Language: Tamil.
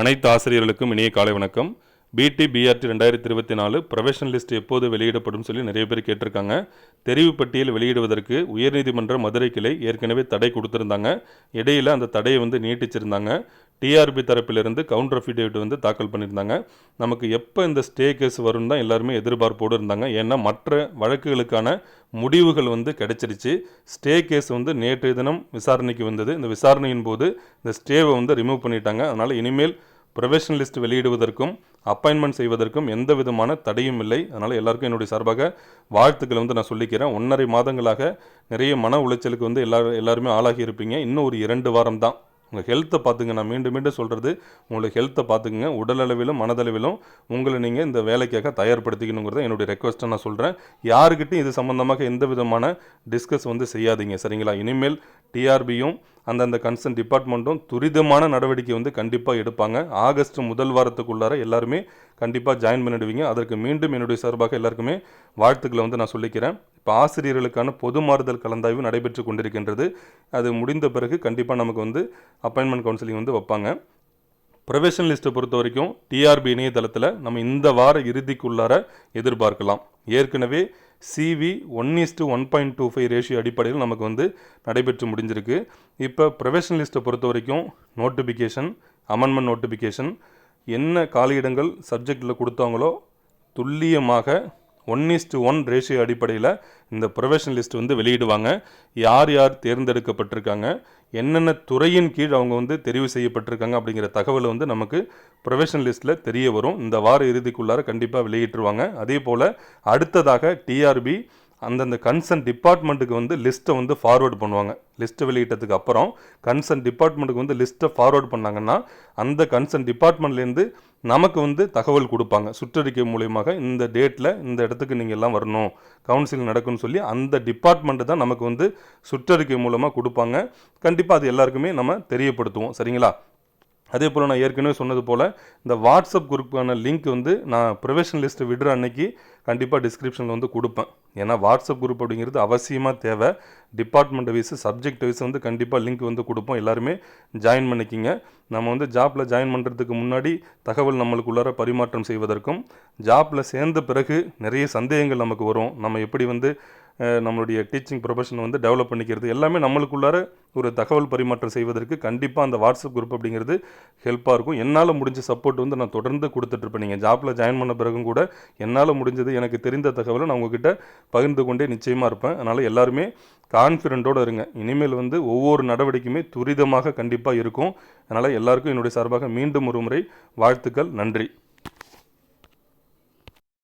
அனைத்து ஆசிரியர்களுக்கும் இனிய காலை வணக்கம். பிடி பிஆர்டி ரெண்டாயிரத்தி இருபத்தி நாலு ப்ரொஃபஷனல் லிஸ்ட் எப்போது வெளியிடப்படும் சொல்லி நிறைய பேர் கேட்டிருக்காங்க. தெரிவு பட்டியல் வெளியிடுவதற்கு உயர்நீதிமன்ற மதுரை கிளை ஏற்கனவே தடை கொடுத்துருந்தாங்க. இடையில் அந்த தடையை வந்து நீட்டிச்சிருந்தாங்க. டிஆர்பி தரப்பிலிருந்து கவுண்டர் அஃபிடேவிட் வந்து தாக்கல் பண்ணியிருந்தாங்க. நமக்கு எப்போ இந்த ஸ்டே கேஸ் வரும் தான் எல்லாருமே எதிர்பார்ப்போடு இருந்தாங்க. ஏன்னா மற்ற வழக்குகளுக்கான முடிவுகள் வந்து கிடைச்சிருச்சு. ஸ்டே கேஸ் வந்து நேற்றைய தினம் விசாரணைக்கு வந்தது. இந்த விசாரணையின் போது இந்த ஸ்டேவை வந்து ரிமூவ் பண்ணிட்டாங்க. அதனால் இனிமேல் ப்ரொஃபஷனல் லிஸ்ட் வெளியிடுவதற்கும் அப்பாயின்மெண்ட் செய்வதற்கும் எந்த விதமான தடையும் இல்லை. அதனால் எல்லாருக்கும் என்னுடைய சார்பாக வாழ்த்துக்களை வந்து நான் சொல்லிக்கிறேன். ஒன்றரை மாதங்களாக நிறைய மன உளைச்சலுக்கு வந்து எல்லா எல்லாருமே ஆளாகி இருப்பீங்க. இன்னும் ஒரு இரண்டு வாரம் தான். உங்கள் ஹெல்த்தை பார்த்துங்க. நான் மீண்டும் மீண்டும் சொல்கிறது உங்களோட ஹெல்த்தை பார்த்துக்குங்க. உடலளவிலும் மனதளவிலும் உங்களை நீங்கள் இந்த வேலைக்காக தயார்படுத்திக்கணுங்கிறத என்னுடைய ரெக்வஸ்ட்டை நான் சொல்கிறேன் யாருக்கிட்டையும் இது சம்மந்தமாக எந்த விதமான டிஸ்கஸ் வந்து செய்யாதீங்க சரிங்களா? இனிமேல் டிஆர்பியும் அந்தந்த கன்சர்ன் டிபார்ட்மெண்ட்டும் துரிதமான நடவடிக்கை வந்து கண்டிப்பாக எடுப்பாங்க. ஆகஸ்ட் முதல் வாரத்துக்குள்ளார எல்லாருமே கண்டிப்பாக ஜாயின் பண்ணிடுவீங்க. அதற்கு மீண்டும் என்னுடைய சார்பாக எல்லாருக்குமே வாழ்த்துக்களை வந்து நான் சொல்லிக்கிறேன். இப்போ ஆசிரியர்களுக்கான பொது மாறுதல் கலந்தாய்வு நடைபெற்று கொண்டிருக்கின்றது. அது முடிந்த பிறகு கண்டிப்பாக நமக்கு வந்து அப்பாயின்மெண்ட் கவுன்சிலிங் வந்து வைப்பாங்க. ப்ரொஃபஷனல் லிஸ்ட்டை பொறுத்த வரைக்கும் டிஆர்பி இணையதளத்தில் நம்ம இந்த வார இறுதிக்குள்ளார எதிர்பார்க்கலாம். ஏற்கனவே CV one is to one point two five ratio அடிப்படையில் நமக்கு வந்து நடைபெற்று முடிஞ்சிருக்கு. இப்போ ப்ரொஃபஷனல் லிஸ்ட்டை பொறுத்த வரைக்கும் நோட்டிஃபிகேஷன் அமெண்ட்மெண்ட் நோட்டிஃபிகேஷன் என்ன காலியிடங்கள் சப்ஜெக்டில் கொடுத்தாங்களோ துல்லியமாக ஒன் இஸ்டு ஒன் ரேஷியோ அடிப்படையில் இந்த ப்ரொஃபஷனல் லிஸ்ட் வந்து வெளியிடுவாங்க. யார் யார் தேர்ந்தெடுக்கப்பட்டிருக்காங்க என்னென்ன துறையின் கீழ் அவங்க வந்து தெரிவு செய்யப்பட்டிருக்காங்க அப்படிங்கிற தகவல் வந்து நமக்கு ப்ரொஃபஷனல் லிஸ்ட்டில் தெரிய வரும். இந்த வார இறுதிக்குள்ளார கண்டிப்பாக வெளியிட்டுருவாங்க. அதே போல் அடுத்ததாக டிஆர்பி அந்தந்த கன்சர்ன் டிபார்ட்மெண்ட்டுக்கு வந்து லிஸ்ட்டை வந்து ஃபார்வேர்டு பண்ணுவாங்க. லிஸ்ட்டை வெளியிட்டதுக்கு அப்புறம் கன்சர்ன் டிபார்ட்மெண்ட்டுக்கு வந்து லிஸ்ட்டை ஃபார்வேர்ட் பண்ணாங்கன்னா அந்த கன்சர்ன் டிபார்ட்மெண்ட்லேருந்து நமக்கு வந்து தகவல் கொடுப்பாங்க. சுற்றறிக்கை மூலியமாக இந்த டேட்டில் இந்த இடத்துக்கு நீங்கள் எல்லாம் வரணும் கவுன்சிலிங் நடக்கும்னு சொல்லி அந்த டிபார்ட்மெண்ட்டு தான் நமக்கு வந்து சுற்றறிக்கை மூலமாக கொடுப்பாங்க. கண்டிப்பாக அது எல்லாருக்குமே நம்ம தெரியப்படுத்துவோம். சரிங்களா? அதே போல் நான் ஏற்கனவே சொன்னது போல் இந்த வாட்ஸ்அப் குரூப்புக்கான லிங்க் வந்து நான் ப்ரொஃபஷனல் லிஸ்ட்டு விடுற அன்னைக்கு கண்டிப்பாக டிஸ்கிரிப்ஷனில் வந்து கொடுப்பேன். ஏன்னா வாட்ஸ்அப் குரூப் அப்படிங்கிறது அவசியமாக தேவை. டிபார்ட்மெண்ட் வைஸ் சப்ஜெக்ட் வைஸ் வந்து கண்டிப்பாக லிங்க் வந்து கொடுப்போம். எல்லாருமே ஜாயின் பண்ணிக்கிங்க. நம்ம வந்து ஜாப்பில் ஜாயின் பண்ணுறதுக்கு முன்னாடி தகவல் நம்மளுக்குள்ளார பரிமாற்றம் செய்வதற்கும் ஜாப்பில் சேர்ந்த பிறகு நிறைய சந்தேகங்கள் நமக்கு வரும். நம்ம எப்படி வந்து நம்மளுடைய டீச்சிங் ப்ரொஃபஷன் வந்து டெவலப் பண்ணிக்கிறது. எல்லாமே நம்மளுக்குள்ளார ஒரு தகவல் பரிமாற்றம் செய்வதற்கு கண்டிப்பாக அந்த வாட்ஸ்அப் குரூப் அப்படிங்கிறது ஹெல்ப்பாக இருக்கும். என்னால் முடிஞ்ச சப்போர்ட் வந்து நான் தொடர்ந்து கொடுத்துட்ருப்பேன் நீங்கள் ஜாப்பில் ஜாயின் பண்ண பிறகும் கூட என்னால் முடிஞ்சது எனக்கு தெரிந்த தகவலை நான் உங்ககிட்ட பகிர்ந்து கொண்டே நிச்சயமாக இருப்பேன். அதனால் எல்லாருமே கான்ஃபிடென்ட்டோடு இருங்க. இனிமேல் வந்து ஒவ்வொரு நடவடிக்கையுமே துரிதமாக கண்டிப்பாக இருக்கும். அதனால் எல்லாருக்கும் என்னுடைய சார்பாக மீண்டும் ஒரு முறை வாழ்த்துக்கள். நன்றி.